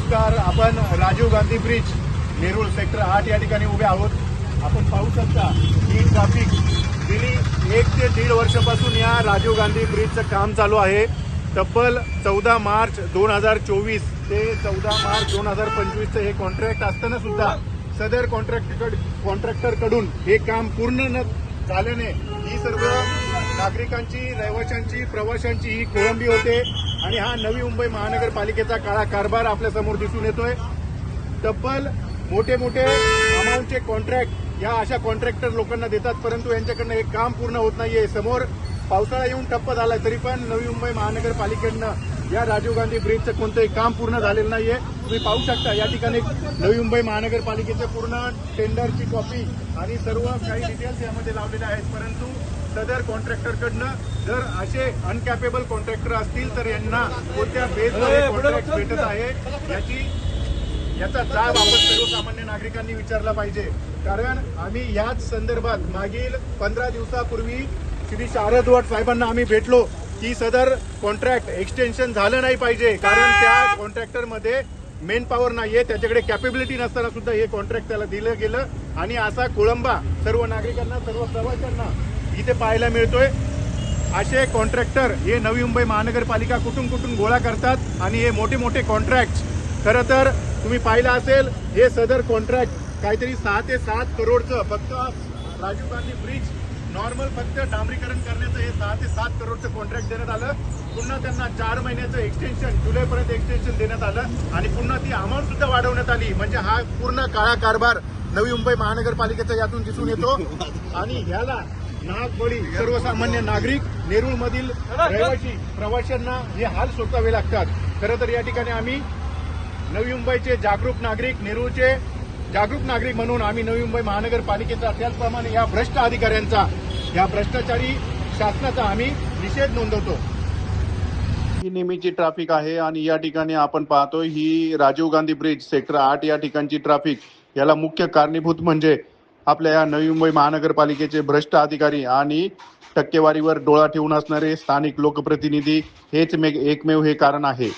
नमस्कार आपण Rajiv Gandhi bridge Nerul sector आठ या ठिकाणी उभे आहोत. आपण पाहू शकता ही ट्रॅफिक गेली एक ते दीड वर्षापासून या राजीव गांधी ब्रिजचं काम चालू आहे. तब्बल चौदा मार्च दोन हजार चोवीस ते चौदा मार्च दोन हजार पंचवीसचं हे कॉन्ट्रॅक्ट असताना सुद्धा सदर कॉन्ट्रॅक्टर कॉन्ट्रॅक्टरकडून हे काम पूर्ण न झाल्याने ही सर्व नागरिकांची रहिवाशांची प्रवाशांची ही कोळंबी होते. आणि हा नवी मुंबई महानगरपालिकेचा काळा कारभार आपल्यासमोर दिसून येतोय. तब्बल मोठे मोठे अमाऊंटचे कॉन्ट्रॅक्ट या अशा कॉन्ट्रॅक्टर लोकांना देतात परंतु यांच्याकडनं हे काम पूर्ण होत नाहीये. समोर पावसाळा येऊन ठप्प झालाय तरी पण नवी मुंबई महानगरपालिकेनं या राजीव गांधी ब्रिजचं कोणतंही काम पूर्ण झालेलं नाहीये. तुम्ही पाहू शकता या ठिकाणी नवी मुंबई महानगरपालिकेचे पूर्ण टेंडरची कॉपी आणि सर्व काही डिटेल्स यामध्ये लावलेले आहेत. परंतु सदर कॉन्ट्रॅक्टरकडनं जर असे अनकॅपेबल कॉन्ट्रॅक्टर असतील तर यांना कोणत्या बेसवर कॉन्ट्रॅक्ट भेटत आहे याची याचा जाब आपण सर्वसामान्य नागरिकांनी विचारला पाहिजे. कारण आम्ही याच संदर्भात मागील पंधरा दिवसापूर्वी श्री शारद वट साहेबांना आम्ही भेटलो. की सदर कॉन्ट्रॅक्ट एक्सटेन्शन झालं नाही पाहिजे. कारण त्या कॉन्ट्रॅक्टरमध्ये मेन पॉवर नाहीये. त्याच्याकडे कॅपेबिलिटी नसताना सुद्धा हे कॉन्ट्रॅक्ट त्याला दिलं गेलं. आणि असा कोळंबा सर्व नागरिकांना सर्व प्रवाशांना इथे पाहायला मिळतोय. असे कॉन्ट्रॅक्टर हे नवी मुंबई महानगरपालिका कुठून कुठून गोळा करतात आणि हे मोठे मोठे कॉन्ट्रॅक्ट खरं तर तुम्ही पाहिलं असेल हे सदर कॉन्ट्रॅक्ट काहीतरी सहा ते सात करोडचं फक्त राजीव गांधी ब्रिज नॉर्मल फक्त डांबरीकरण करण्याचं हे सहा ते सात करोडचं कॉन्ट्रॅक्ट देण्यात आलं. पुन्हा त्यांना चार महिन्याचं एक्सटेन्शन जुलैपर्यंत एक्सटेन्शन देण्यात आलं. आणि पुन्हा ती अमाऊंट सुद्धा वाढवण्यात आली. म्हणजे हा पूर्ण काळा कारभार नवी मुंबई महानगरपालिकेचा यातून दिसून येतो. आणि ह्याला नागबळी सर्वसामान्य नागरिक नेरूळ मधील रहिवासी प्रवाशांना हे हाल सोसावे लागतात. खरं तर या ठिकाणी आम्ही नवी मुंबईचे जागरूक नागरिक नेरूळचे जागरूक नागरिक म्हणून आम्ही नवी मुंबई महानगरपालिकेचा त्याचप्रमाणे या भ्रष्ट अधिकाऱ्यांचा या भ्रष्टाचारी शासनाचा आम्ही निषेध नोंदवतो. ही नेहमीची ट्रॅफिक आहे आणि या ठिकाणी आपण पाहतोय ही राजीव गांधी ब्रिज सेक्टर आठ या ठिकाणची ट्रॅफिक याला मुख्य कारणीभूत म्हणजे आपल्या या नवी मुंबई महानगरपालिकेचे भ्रष्ट अधिकारी आणि टक्केवारीवर डोळा ठेवून असणारे स्थानिक लोकप्रतिनिधी हेच मे एकमेव हे कारण आहे.